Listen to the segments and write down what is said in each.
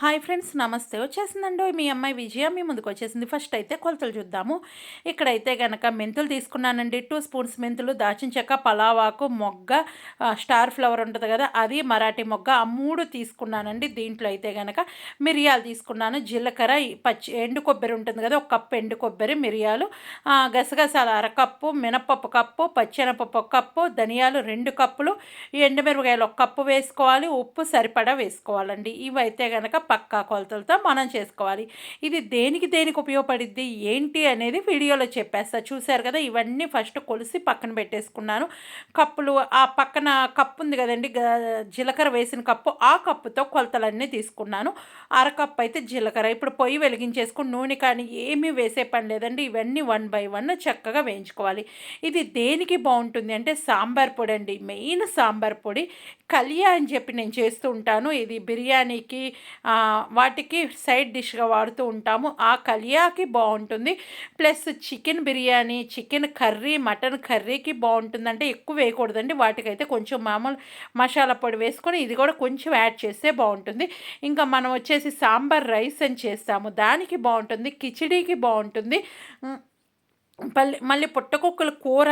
Hi friends నమస్తే. వచ్చేసిందండి మీ అమ్మాయి విజయ. మీ ముందుకు వచ్చేసింది. ఫస్ట్ అయితే కొలతలు చూద్దాము. ఇక్కడైతే కనుక మెంతులు తీసుకున్నానండి. టూ స్పూన్స్ మెంతులు దాచిన చెక్క పలావాకు మొగ్గ స్టార్ ఫ్లవర్ ఉంటుంది కదా అది మరాఠీ మొగ్గ. ఆ మూడు తీసుకున్నానండి. దీంట్లో అయితే కనుక మిరియాలు తీసుకున్నాను. జీలకర్ర పచ్చి ఎండు కొబ్బరి ఉంటుంది కదా ఒక కప్పు ఎండు కొబ్బరి మిరియాలు. గసగసాలు అరకప్పు మినపప్పు కప్పు పచ్చెనపప్పు ఒక కప్పు ధనియాలు రెండు కప్పులు ఎండుమిరపకాయలు ఒక కప్పు వేసుకోవాలి ఉప్పు సరిపడా వేసుకోవాలండి. ఇవైతే కనుక పక్కా కొలతలతో మనం చేసుకోవాలి. ఇది దేనికి దేనికి ఉపయోగపడిద్ది? ఏంటి అనేది వీడియోలో చెప్పేస్తా. చూశారు కదా ఇవన్నీ ఫస్ట్ కొలిసి పక్కన పెట్టేసుకున్నాను. కప్పులు ఆ పక్కన కప్పు ఉంది కదండి జీలకర్ర వేసిన కప్పు ఆ కప్పుతో కొలతలన్నీ తీసుకున్నాను. అరకప్పు అయితే జీలకర్ర. ఇప్పుడు పొయ్యి వెలిగించేసుకుని నూనె కానీ ఏమీ వేసే పని లేదండి. ఇవన్నీ వన్ బై వన్ చక్కగా వేయించుకోవాలి. ఇది దేనికి బాగుంటుంది అంటే సాంబార్ పొడి అండి. మెయిన్ సాంబార్ పొడి. కలియా అని చెప్పి నేను చేస్తూ ఉంటాను. ఇది బిర్యానీకి వాటికి సైడ్ డిష్గా వాడుతూ ఉంటాము. ఆ కలియాకి బాగుంటుంది. Plus chicken biryani chicken curry mutton కర్రీకి బాగుంటుందంటే ఎక్కువ వేయకూడదండి. వాటికైతే కొంచెం మామూలు మసాలా పొడి వేసుకొని ఇది కూడా కొంచెం యాడ్ చేస్తే బాగుంటుంది. ఇంకా మనం వచ్చేసి సాంబార్ రైస్ అని చేస్తాము. దానికి బాగుంటుంది. కిచిడీకి బాగుంటుంది. మళ్ళీ పుట్టకొక్కల కూర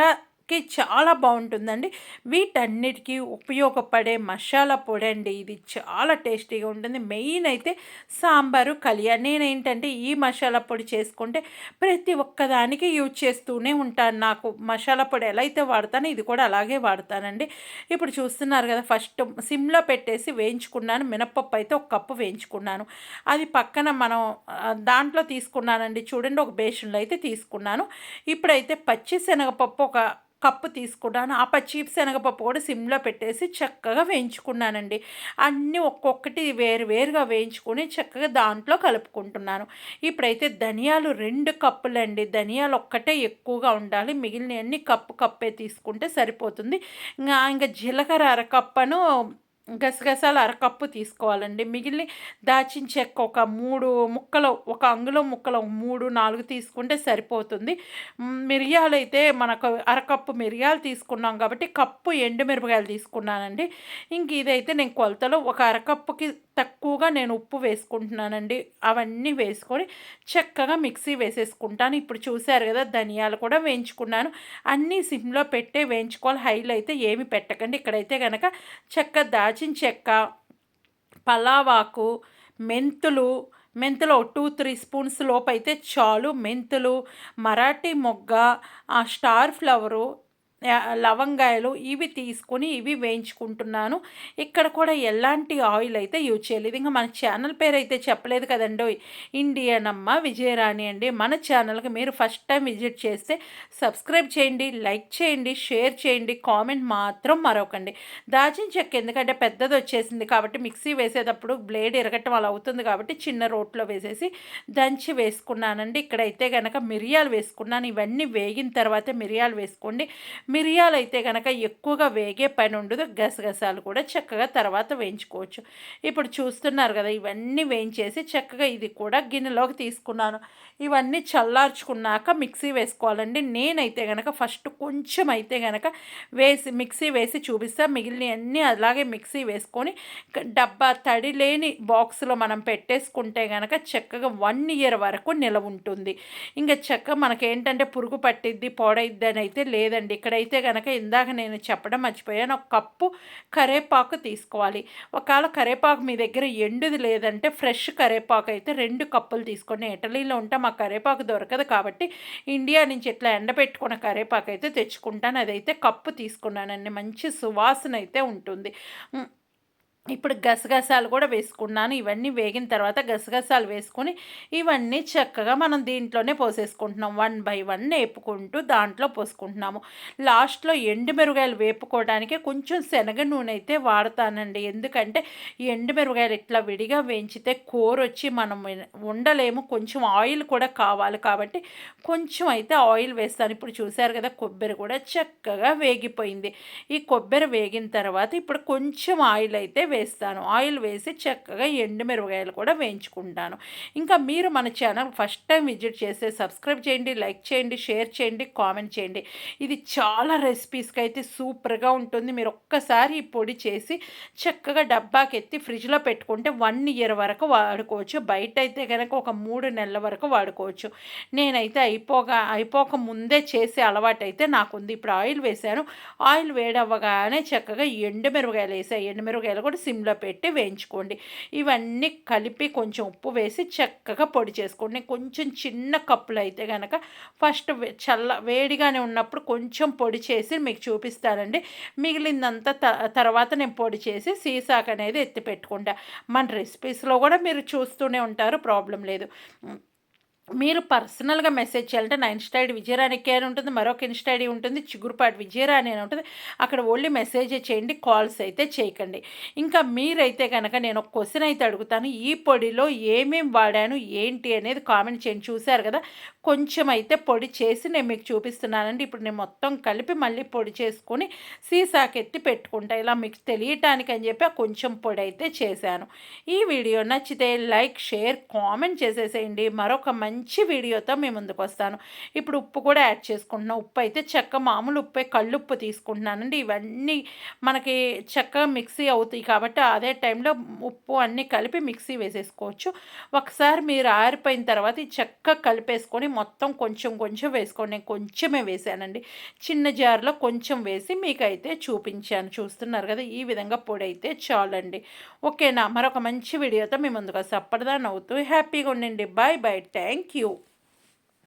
కి చాలా బాగుంటుందండి. వీటన్నిటికీ ఉపయోగపడే మసాలా పొడి అండి ఇది చాలా టేస్టీగా ఉంటుంది. మెయిన్ అయితే సాంబారు కలియా. నేనేంటంటే ఈ మసాలా పొడి చేసుకుంటే ప్రతి ఒక్కదానికి యూజ్ చేస్తూనే ఉంటాను. నాకు మసాలా పొడి ఎలా అయితే వాడతానో ఇది కూడా అలాగే వాడతానండి. ఇప్పుడు చూస్తున్నారు కదా ఫస్ట్ సిమ్లో పెట్టేసి వేయించుకున్నాను. మినపప్పు అయితే ఒక కప్పు వేయించుకున్నాను. అది పక్కన మనం దాంట్లో తీసుకున్నానండి. చూడండి ఒక బేషన్లో అయితే తీసుకున్నాను. ఇప్పుడైతే పచ్చి శనగపప్పు ఒక కప్పు తీసుకున్నాను ఆ పచ్చిపు శనగపప్పు కూడా సిమ్లో పెట్టేసి చక్కగా వేయించుకున్నానండి. అన్నీ ఒక్కొక్కటి వేరు వేరుగా వేయించుకొని చక్కగా దాంట్లో కలుపుకుంటున్నాను. ఇప్పుడైతే ధనియాలు రెండు కప్పులండి. ధనియాలు ఒక్కటే ఎక్కువగా ఉండాలి. మిగిలిన అన్ని కప్పు కప్పే తీసుకుంటే సరిపోతుంది. ఇంకా ఇంకా జీలకర్ర అరకప్పను గసగసాలు అరకప్పు తీసుకోవాలండి. మిగిలిన దాచిన చెక్క ఒక మూడు ముక్కలు ఒక అంగుళం ముక్కలు మూడు నాలుగు తీసుకుంటే సరిపోతుంది. మిరియాలు అయితే మనకు అరకప్పు మిరియాలు తీసుకున్నాం కాబట్టి కప్పు ఎండుమిరపకాయలు తీసుకున్నానండి. ఇంక ఇదైతే నేను కొలతలో ఒక అరకప్పుకి తక్కువగా నేను ఉప్పు వేసుకుంటున్నానండి. అవన్నీ వేసుకొని చక్కగా మిక్సీ వేసేసుకుంటాను. ఇప్పుడు చూశారు కదా ధనియాలు కూడా వేయించుకున్నాను. అన్నీ సిమ్లో పెట్టే వేయించుకోవాలి. హైలో అయితే ఏమి పెట్టకండి. ఇక్కడైతే కనుక చెక్క దాచిన చెక్క పలావాకు మెంతులు మెంతులు టూ త్రీ స్పూన్స్ లోపు అయితే చాలు. మెంతులు మరాఠీ మొగ్గ స్టార్ ఫ్లవరు లవంగాయలు ఇవి తీసుకొని ఇవి వేయించుకుంటున్నాను. ఇక్కడ కూడా ఎలాంటి ఆయిల్ అయితే యూజ్ చేయలేదు. ఇంకా మన ఛానల్ పేరు అయితే చెప్పలేదు కదండి ఇండియన్ అమ్మ విజయరాణి అండి. మన ఛానల్కి మీరు ఫస్ట్ టైం విజిట్ చేస్తే సబ్స్క్రైబ్ చేయండి లైక్ చేయండి షేర్ చేయండి కామెంట్ మాత్రం మరొకండి. దాచిన చెక్క ఎందుకంటే పెద్దది వచ్చేసింది కాబట్టి మిక్సీ వేసేటప్పుడు బ్లేడ్ ఇరగటం అలా అవుతుంది కాబట్టి చిన్న రోట్లో వేసేసి దంచి వేసుకున్నానండి. ఇక్కడైతే కనుక మిరియాలు వేసుకున్నాను. ఇవన్నీ వేగిన తర్వాతే మిరియాలు వేసుకోండి. మిరియాలు అయితే కనుక ఎక్కువగా వేగే పని ఉండదు గసగసాలు కూడా చక్కగా తర్వాత వేయించుకోవచ్చు. ఇప్పుడు చూస్తున్నారు కదా ఇవన్నీ వేయించేసి చక్కగా ఇది కూడా గిన్నెలోకి తీసుకున్నాను. ఇవన్నీ చల్లార్చుకున్నాక మిక్సీ వేసుకోవాలండి. నేనైతే కనుక ఫస్ట్ కొంచెం అయితే కనుక వేసి మిక్సీ వేసి చూపిస్తా. మిగిలిన అన్నీ అలాగే మిక్సీ వేసుకొని డబ్బా తడి లేని బాక్స్లో మనం పెట్టేసుకుంటే కనుక చక్కగా వన్ ఇయర్ వరకు నిలవ ఉంటుంది ఇంకా చక్క మనకేంటంటే పురుగు పట్టిద్ది పొడైద్ది అని అయితే లేదండి. ఇక్కడ అయితే కనుక ఇందాక నేను చెప్పడం మర్చిపోయాను. ఒక కప్పు కరేపాకు తీసుకోవాలి. ఒకవేళ కరేపాకు మీ దగ్గర ఎండుది లేదంటే ఫ్రెష్ కరేపాకు అయితే రెండు కప్పులు తీసుకొని ఇటలీలో ఉంటే మా కరేపాకు దొరకదు కాబట్టి ఇండియా నుంచి ఇట్లా ఎండబెట్టుకున్న కరేపాకు అయితే తెచ్చుకుంటాను. అదైతే కప్పు తీసుకున్నానండి. మంచి సువాసన అయితే ఉంటుంది. ఇప్పుడు గసగసాలు కూడా వేసుకున్నాను. ఇవన్నీ వేగిన తర్వాత గసగసాలు వేసుకొని ఇవన్నీ చక్కగా మనం దీంట్లోనే పోసేసుకుంటున్నాం. వన్ బై వన్ వేపుకుంటూ దాంట్లో పోసుకుంటున్నాము. లాస్ట్లో ఎండు మిరగాయలు వేపుకోవడానికి కొంచెం శనగ నూనె అయితే వాడతానండి. ఎందుకంటే ఎండు మిరగాయలు ఇట్లా విడిగా వేయించితే కూర వచ్చి మనం ఉండలేము. కొంచెం ఆయిల్ కూడా కావాలి కాబట్టి కొంచెం అయితే ఆయిల్ వేస్తాను. ఇప్పుడు చూశారు కదా కొబ్బరి కూడా చక్కగా వేగిపోయింది. ఈ కొబ్బరి వేగిన తర్వాత ఇప్పుడు కొంచెం ఆయిల్ అయితే వేస్తాను. ఆయిల్ వేసి చక్కగా ఎండుమిరపకాయలు కూడా వేయించుకుంటాను. ఇంకా మీరు మన ఛానల్ ఫస్ట్ టైం విజిట్ చేస్తే సబ్స్క్రైబ్ చేయండి లైక్ చేయండి షేర్ చేయండి కామెంట్ చేయండి. ఇది చాలా రెసిపీస్కి అయితే సూపర్గా ఉంటుంది. మీరు ఒక్కసారి ఈ పొడి చేసి చక్కగా డబ్బాకెత్తి ఫ్రిడ్జ్లో పెట్టుకుంటే వన్ ఇయర్ వరకు వాడుకోవచ్చు. బయట అయితే కనుక ఒక మూడు నెలల వరకు వాడుకోవచ్చు. నేనైతే అయిపోగా అయిపోక ముందే చేసే అలవాటు అయితే నాకుంది. ఇప్పుడు ఆయిల్ వేసాను ఆయిల్ వేడవ్వగానే చక్కగా ఎండుమిరపకాయలు వేసాను ఎండుమిరపకాయలు కూడా సిమ్లో పెట్టి వేయించుకోండి. ఇవన్నీ కలిపి కొంచెం ఉప్పు వేసి చక్కగా పొడి చేసుకోండి. కొంచెం చిన్న కప్పులు అయితే కనుక ఫస్ట్ చల్ల వేడిగానే ఉన్నప్పుడు కొంచెం పొడి చేసి మీకు చూపిస్తానండి. మిగిలిందంతా తర్వాత నేను పొడి చేసి సీసాక్ అనేది ఎత్తి పెట్టుకుంటా. మన రెసిపీస్లో కూడా మీరు చూస్తూనే ఉంటారు ప్రాబ్లం లేదు. మీరు పర్సనల్గా మెసేజ్ చేయాలంటే నా ఇన్స్టా ఐడి విజయరాణికే అని ఉంటుంది మరొక ఇన్స్టా ఐడి ఉంటుంది చిగురుపాటి విజయరాణి అని ఉంటుంది. అక్కడ ఓన్లీ మెసేజ్ చేయండి కాల్స్ అయితే చేయకండి. ఇంకా మీరైతే కనుక నేను ఒక క్వశ్చన్ అయితే అడుగుతాను ఈ పొడిలో ఏమేమి వాడాను ఏంటి అనేది కామెంట్ చేయండి. చూశారు కదా కొంచెం అయితే పొడి చేసి నేను మీకు చూపిస్తున్నానండి. ఇప్పుడు నేను మొత్తం కలిపి మళ్ళీ పొడి చేసుకొని సీసాకెత్తి పెట్టుకుంటా. ఇలా మీకు తెలియటానికి అని చెప్పి కొంచెం పొడి అయితే చేశాను. ఈ వీడియో నచ్చితే లైక్ షేర్ కామెంట్ చేసేసేయండి. మరొక మంచి మంచి వీడియోతో మేము ముందుకు వస్తాను. ఇప్పుడు ఉప్పు కూడా యాడ్ చేసుకుంటున్నాం. ఉప్పు అయితే చెక్క మామూలు ఉప్పే కళ్ళుప్పు తీసుకుంటున్నానండి. ఇవన్నీ మనకి చక్కగా మిక్సీ అవుతాయి కాబట్టి అదే టైంలో ఉప్పు అన్నీ కలిపి మిక్సీ వేసేసుకోవచ్చు. ఒకసారి మీరు ఆరిపోయిన తర్వాత ఈ చెక్క కలిపేసుకొని మొత్తం కొంచెం కొంచెం వేసుకోండి. నేను కొంచెమే వేసానండి. చిన్న జార్లో కొంచెం వేసి మీకైతే చూపించాను. చూస్తున్నారు కదా ఈ విధంగా పొడి అయితే చాలండి. ఓకేనా? మరొక మంచి వీడియోతో మీ ముందుకు వస్తాం. అప్పటిదా అవుతూ హ్యాపీగా ఉండండి. Bye bye. Thank thank you.